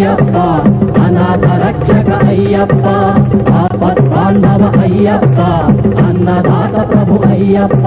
అయ్యప్ప అనాథ రక్షక అయ్యప్ప ఆపద్బాంధవ అయ్యప్ప అన్నదాత ప్రభు అయ్యప్ప.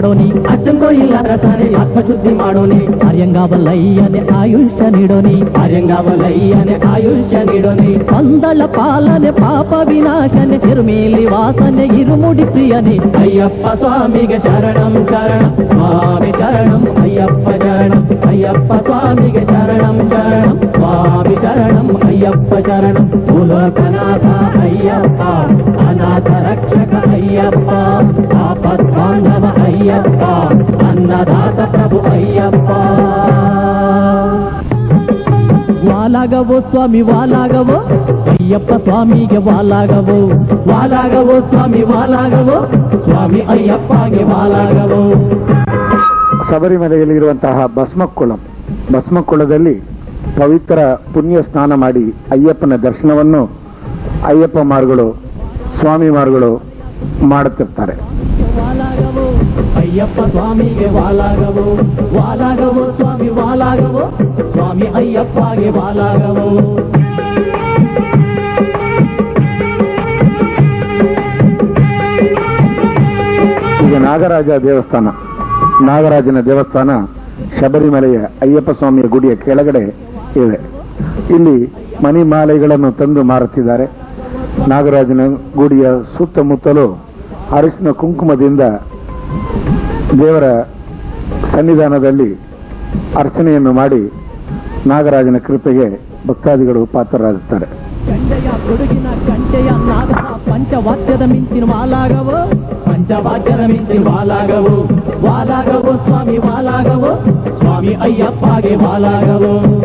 ಮಾಡೋನಿ ಅಚ್ಚಂಗೋ ಇಲ್ಲ ರಸಾನೆ ಆತ್ಮಶುದ್ಧಿ ಮಾಡೋನಿ ಆರ್ಯಂಗಾವಲ್ಲಯ್ಯನೆ ಆಯುಷ್ಯ ನೀಡೋನಿ ಆರ್ಯಂಗಾವಲ್ಲಯ್ಯನೆ ಆಯುಷ್ಯ ನೀಡೋನಿ ಪಂದಳ ಪಾಲನೆ ಪಾಪ ವಿನಾಶನೆ ತಿರುಮೇಲಿ ವಾಸನೆ ಇರುಮುಡಿ ಪ್ರಿಯನೆ ಅಯ್ಯಪ್ಪ ಸ್ವಾಮಿಗೆ ಶರಣಂ ಶರಣಂ ಸ್ವಾಮಿ ಶರಣಂ ಅಯ್ಯಪ್ಪ ಶರಣಂ ಅಯ್ಯಪ್ಪ ಸ್ವಾಮಿಗೆ ಶರಣಂ ಶರಣಂ ಸ್ವಾಮಿ ಶರಣಂ ಅಯ್ಯಪ್ಪ ಶರಣಂ ಭೂಲೋಕನಾಥ ಅಯ್ಯಪ್ಪ ಅನಾಥ ರಕ್ಷಕ ಅಯ್ಯಪ್ಪ ಆಪತ್ ಬಾಂಧವ ಅಯ್ಯಪ್ಪ, ಅನ್ನದಾತ ಪ್ರಭು ಅಯ್ಯಪ್ಪ. ವಾಲಾಗವೋ ಸ್ವಾಮಿ, ವಾಲಾಗವೋ? ಅಯ್ಯಪ್ಪ ಸ್ವಾಮಿಗೆ ವಾಲಾಗವೋ? ವಾಲಾಗವೋ ಸ್ವಾಮಿ ವಾಲಾಗವೋ? ಸ್ವಾಮಿ ಅಯ್ಯಪ್ಪಗೆ ವಾಲಾಗವೋ? ಶಬರಿಮಲೆಯಲ್ಲಿ ಇರುವಂತಹ ಭಸ್ಮಕ್ಕುಳಂ ಭಸ್ಮಕ್ಕುಳದಲ್ಲಿ ಪವಿತ್ರ ಪುಣ್ಯ ಸ್ನಾನ ಮಾಡಿ ಅಯ್ಯಪ್ಪನ ದರ್ಶನವನ್ನು ಅಯ್ಯಪ್ಪ ಮಾರುಗಳು, ಸ್ವಾಮಿ ಮಾರುಗಳು ಮಾಡುತ್ತಿರ್ತಾರೆ. ಅಯ್ಯಪ್ಪ ಸ್ವಾಮಿಗೆ ವಾಲಾಗವು? ವಾಲಾಗವು? ಸ್ವಾಮಿ ವಾಲಾಗವು? ಸ್ವಾಮಿ ಅಯ್ಯಪ್ಪಗೆ ವಾಲಾಗವು? ನಾಗರಾಜ ದೇವಸ್ಥಾನ. ನಾಗರಾಜನ ದೇವಸ್ಥಾನ ಶಬರಿಮಲೆಯ ಅಯ್ಯಪ್ಪ ಸ್ವಾಮಿಯ ಗುಡಿಯ ಕೆಳಗಡೆ ಇದೆ. ಇಲ್ಲಿ ಮನಿ ಮಾಲೆಗಳನ್ನು ತಂದು ಮಾರುತ್ತಿದ್ದಾರೆ. ನಾಗರಾಜನ ಗುಡಿಯ ಸುತ್ತಮುತ್ತಲು ಅರಿಶಿನ ಕುಂಕುಮದಿಂದ ದೇವರ ಸನ್ನಿಧಾನದಲ್ಲಿ ಅರ್ಚನೆಯನ್ನು ಮಾಡಿ ನಾಗರಾಜನ ಕೃಪೆಗೆ ಭಕ್ತಾದಿಗಳು ಪಾತ್ರರಾಗುತ್ತಾರೆ. ಪಂಚವಾದ್ಯದ ಮಿಂಚಿನ ವಾಲಾಗವು? ಪಂಚವಾದ್ಯದ ಮಿಂಚಿನ ವಾಲಾಗವು? ವಾಲಾಗವು ಸ್ವಾಮಿ ವಾಲಾಗವು? ಸ್ವಾಮಿ ಅಯ್ಯಪ್ಪಗೆ ವಾಲಾಗವೋ?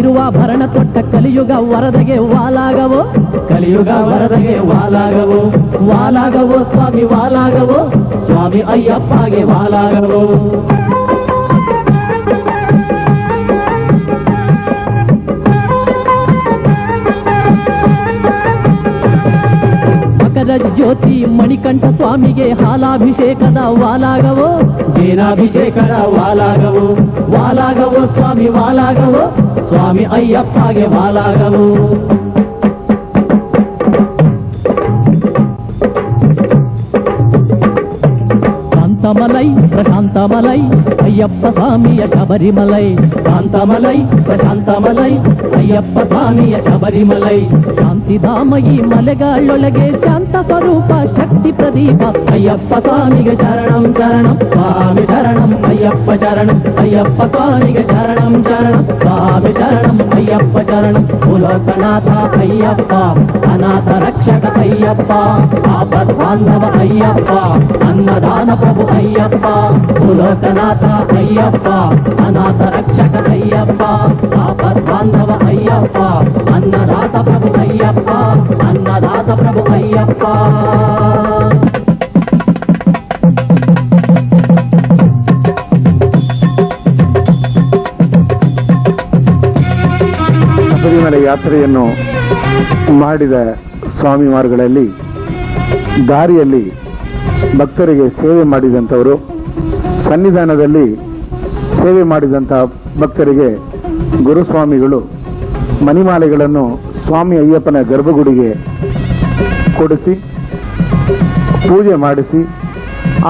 ತಿರುವಾಭರಣ ತೊಟ್ಟ ಕಲಿಯುಗ ವರದಗೆ ವಾಲಾಗವೋ? ಕಲಿಯುಗ ವರದಗೆ ವಾಲಾಗವೋ? ವಾಲಾಗವೋ ಸ್ವಾಮಿ ವಾಲಾಗವೋ? ಸ್ವಾಮಿ ಅಯ್ಯಪ್ಪಗೆ ವಾಲಾಗವೋ? ಜ್ಯೋತಿ ಮಣಿಕಂಠ ಸ್ವಾಮಿಗೆ ಹಾಲಾಭಿಷೇಕದ ವಾಲಾಗವೋ? ಜೇನಾಭಿಷೇಕದ ವಾಲಾಗವೋ? ವಾಲಾಗವೋ ಸ್ವಾಮಿ ವಾಲಾಗವೋ? స్వామి అయ్యప్పగే మాలాగవు కాంతమలై ప్రశాంతమలై అయ్యప్ప స్వామియ శబరిమలై కాంతమలై ప్రశాంతమలై అయ్యప్ప స్వామియ శబరిమలై శాంతిధామయి మలగాళ్ళొలగే శాంత స్వరూప శక్తి ప్రదీప. అయ్యప్ప స్వామిగ శరణం శరణం స్వామి శరణం అయ్యప్ప శరణం అయ్యప్ప స్వామిగ శరణం శరణం స్వామి శరణం అయ్యప్ప శరణం. పులోకనాథ అయ్యప్ప అనాథ రక్షక అయ్యప్ప ఆపద్బాంధవ అయ్యప్ప అన్నదాన ప్రభు అయ్యప్ప. ಅಯ್ಯಪ್ಪ ಕುಲೋಕನಾಥ ಅಯ್ಯಪ್ಪ, ಅನಾಥ ರಕ್ಷಕ ಅಯ್ಯಪ್ಪ ಆಪತ್ ಬಾಂಧವ ಅಯ್ಯಪ್ಪ, ಅನ್ನದಾತ ಪ್ರಭು ಅಯ್ಯಪ್ಪ, ಅನ್ನದಾತ ಪ್ರಭು ಅಯ್ಯಪ್ಪ. ಯಾತ್ರೆಯನ್ನು ಮಾಡಿದ ಸ್ವಾಮಿಮಾರುಗಳಲ್ಲಿ ದಾರಿಯಲ್ಲಿ ಭಕ್ತರಿಗೆ ಸೇವೆ ಮಾಡಿದಂಥವರು, ಸನ್ನಿಧಾನದಲ್ಲಿ ಸೇವೆ ಮಾಡಿದಂತಹ ಭಕ್ತರಿಗೆ ಗುರುಸ್ವಾಮಿಗಳು ಮಣಿಮಾಲೆಗಳನ್ನು ಸ್ವಾಮಿ ಅಯ್ಯಪ್ಪನ ಗರ್ಭಗುಡಿಗೆ ಕೊಡಿಸಿ, ಪೂಜೆ ಮಾಡಿಸಿ,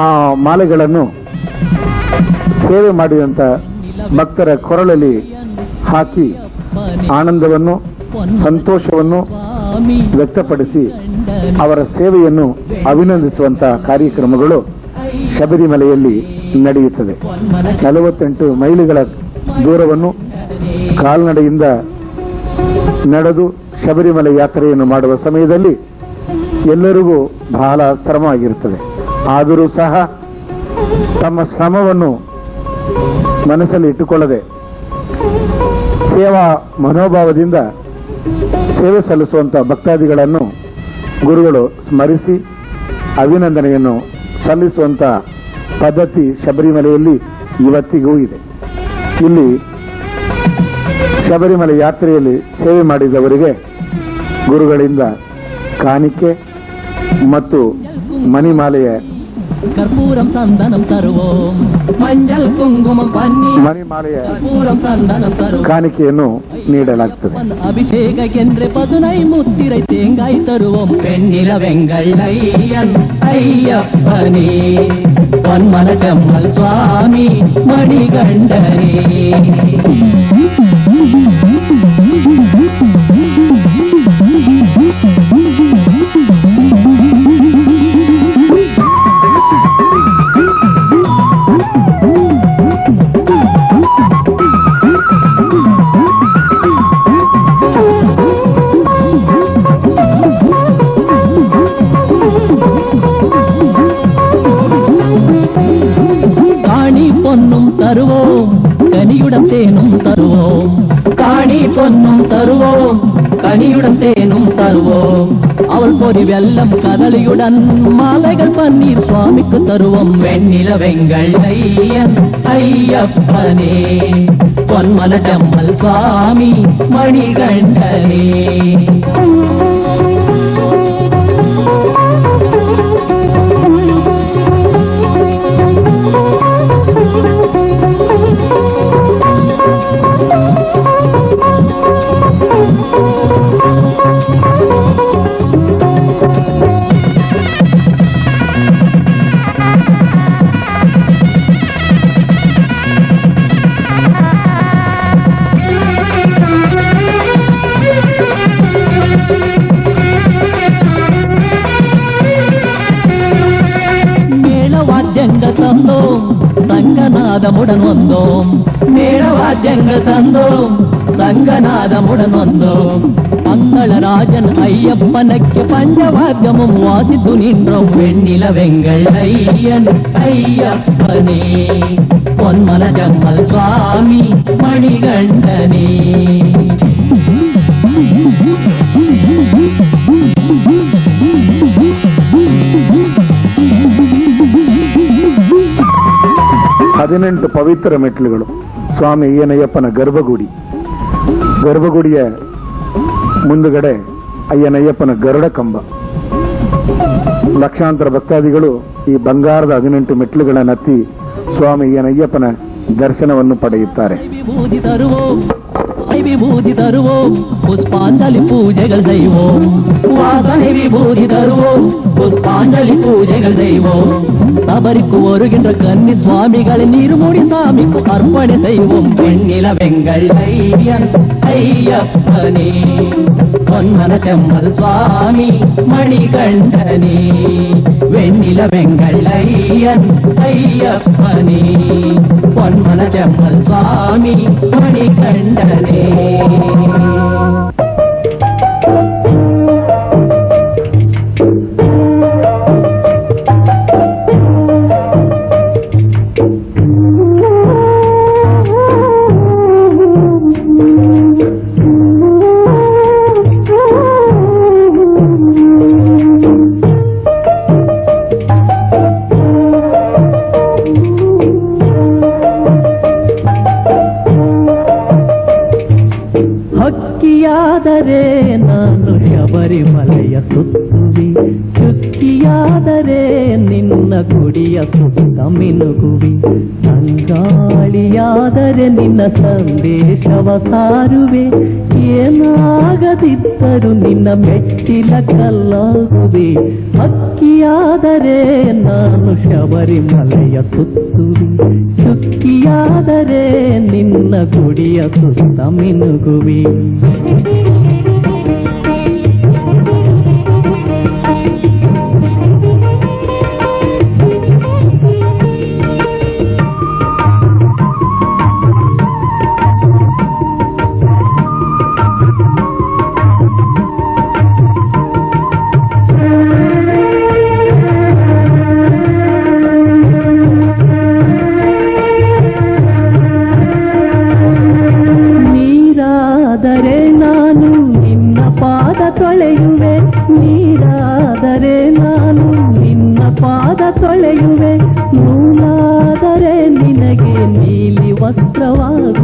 ಆ ಮಾಲೆಗಳನ್ನು ಸೇವೆ ಮಾಡಿದಂಥ ಭಕ್ತರ ಕೊರಳಲ್ಲಿ ಹಾಕಿ ಆನಂದವನ್ನು, ಸಂತೋಷವನ್ನು ವ್ಯಕ್ತಪಡಿಸಿ ಅವರ ಸೇವೆಯನ್ನು ಅಭಿನಂದಿಸುವಂತಹ ಕಾರ್ಯಕ್ರಮಗಳು ಶಬರಿಮಲೆಯಲ್ಲಿ ನಡೆಯುತ್ತದೆ. ನಲವತ್ತೆಂಟು ಮೈಲಿಗಳ ದೂರವನ್ನು ಕಾಲ್ನಡೆಯಿಂದ ನಡೆದು ಶಬರಿಮಲೆ ಯಾತ್ರೆಯನ್ನು ಮಾಡುವ ಸಮಯದಲ್ಲಿ ಎಲ್ಲರಿಗೂ ಬಹಳ ಶ್ರಮ ಆಗಿರುತ್ತದೆ ಆದರೂ ಸಹ ತಮ್ಮ ಶ್ರಮವನ್ನು ಮನಸ್ಸಲ್ಲಿ ಇಟ್ಟುಕೊಳ್ಳದೆ ಸೇವಾ ಮನೋಭಾವದಿಂದ ಸೇವೆ ಸಲ್ಲಿಸುವಂತಹ ಭಕ್ತಾದಿಗಳನ್ನು ಗುರುಗಳು ಸ್ಮರಿಸಿ ಅಭಿನಂದನೆಯನ್ನು ಸಲ್ಲಿಸುವಂತ ಪದ್ಧತಿ ಶಬರಿಮಲೆಯಲ್ಲಿ ಇವತ್ತಿಗೂ ಇದೆ. ಇಲ್ಲಿ ಶಬರಿಮಲೆ ಯಾತ್ರೆಯಲ್ಲಿ ಸೇವೆ ಮಾಡಿದವರಿಗೆ ಗುರುಗಳಿಂದ ಕಾಣಿಕೆ ಮತ್ತು ಮಣಿಮಾಲೆಯ கற்பூரம் சந்தனம் தருவோம் மஞ்சள் குங்குமம் பன்னீர் ಮಣಿಮಾಲೆಯ கற்பூரம் சந்தனம் தருவோம் ಕಾಣಿಕೆಯನ್ನು ನೀಡಲಾಗ್ತದೆ அபிஷேக என்று பசுனை முத்திரை தேங்காய் தருவோம் பெண்ணில வெங்கள் ஐயன் ஐயப்பனே பொன்மன செம்மல் சுவாமி மணிகண்டனே பொன்னும் தருவோம். கனியுடன் தேனும் தருவோம். அவள் பொறி வெல்லம் கதலியுடன் மாலைகள் பன்னீர் சுவாமிக்கு தருவோம். வெண்ணில வெங்கள் ஐயன் ஐயப்பனே. பொன்மல டம்மல் சுவாமி மணிகண்டனே. சங்கநாதமுடன் வந்தோம் மேளவாத்தியங்கள் தந்தோம் சங்கநாதமுடன் வந்தோம் மங்களராஜன் ஐயப்பனுக்கு பஞ்சவாத்தியமும் வாசித்து நின்றோம் வெண்ணில வெங்கள் ஐயன் ஐயப்பனே பொன்மன ஜம்மல் சுவாமி மணிகண்டனே ಹದಿನೆಂಟು ಪವಿತ್ರ ಮೆಟ್ಲುಗಳು ಸ್ವಾಮಿ ಅಯ್ಯನಯ್ಯಪ್ಪನ ಗರ್ಭಗುಡಿ. ಗರ್ಭಗುಡಿಯ ಮುಂದುಗಡೆ ಅಯ್ಯನಯ್ಯಪ್ಪನ ಗರುಡ ಕಂಬ. ಲಕ್ಷಾಂತರ ಭಕ್ತಾದಿಗಳು ಈ ಬಂಗಾರದ ಹದಿನೆಂಟು ಮೆಟ್ಲುಗಳನ್ನತ್ತಿ ಸ್ವಾಮಿ ಅಯ್ಯನಯ್ಯಪ್ಪನ ದರ್ಶನವನ್ನು ಪಡೆಯುತ್ತಾರೆ. விபூதி தருவோம் புஷ்பாஞ்சலி பூஜைகள் செய்வோம் வாசனை விபூதி தருவோம் புஷ்பாஞ்சலி பூஜைகள் செய்வோம் சபரிக்கு வருகின்ற கன்னி சுவாமிகளின் இருமுடி சாமிக்கு அர்ப்பணி செய்வோம் பெண்ணில வெங்கள் ஐயப்பனே பொன்மன செம்மல் சுவாமி மணிகண்டனே கையில வெங்கல்லய்யன் ஐயப்பனே பொன்மன ஜப்பல் சுவாமி மணிகண்டனே ನಾನು ಶಬರಿಮಲೆಯ ಸುತ್ತುವಿ ಚುಕ್ಕಿಯಾದರೆ ನಿನ್ನ ಗುಡಿಯ ಸುತ್ತ ಮಿನುಗುವಿ. ಸಂಗಾಳಿಯಾದರೆ ನಿನ್ನ ಸಂದೇಶವ ಸಾರುವೆ. ಏನಾಗದಿದ್ದರೂ ನಿನ್ನ ಮೆಟ್ಟಿಲ ಕಲ್ಲಾಗುವೆ. ಅಕ್ಕಿಯಾದರೆ ನಾನು ಶಬರಿಮಲೆಯ ಸುತ್ತುವಿ. ಚುಕ್ಕಿಯಾದರೆ ನಿನ್ನ ಗುಡಿಯ ಸುತ್ತ ಮಿನುಗುವಿ. ತೊಳೆಯುವೆ. ನೀರಾದರೆ ನಾನು ನಿನ್ನ ಪಾದ ತೊಳೆಯುವೆ. ನೂಲಾದರೆ ನಿನಗೆ ನೀಲಿ ವಸ್ತ್ರವಾದ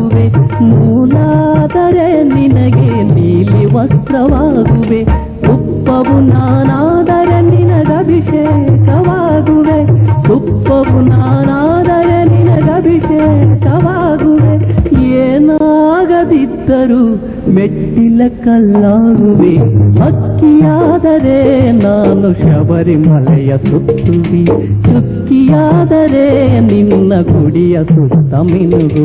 ಮೆಟ್ಟಿಲ ಕಲ್ಲಾಗುವೆ ಅಕ್ಕಿಯಾದರೆ ನಾನು ಶಬರಿಮಲೆಯ ಸುತ್ತುವಿ ಚುಕ್ಕಿಯಾದರೆ ನಿನ್ನ ಗುಡಿಯ ಸುತ್ತ ಮಿನುಗು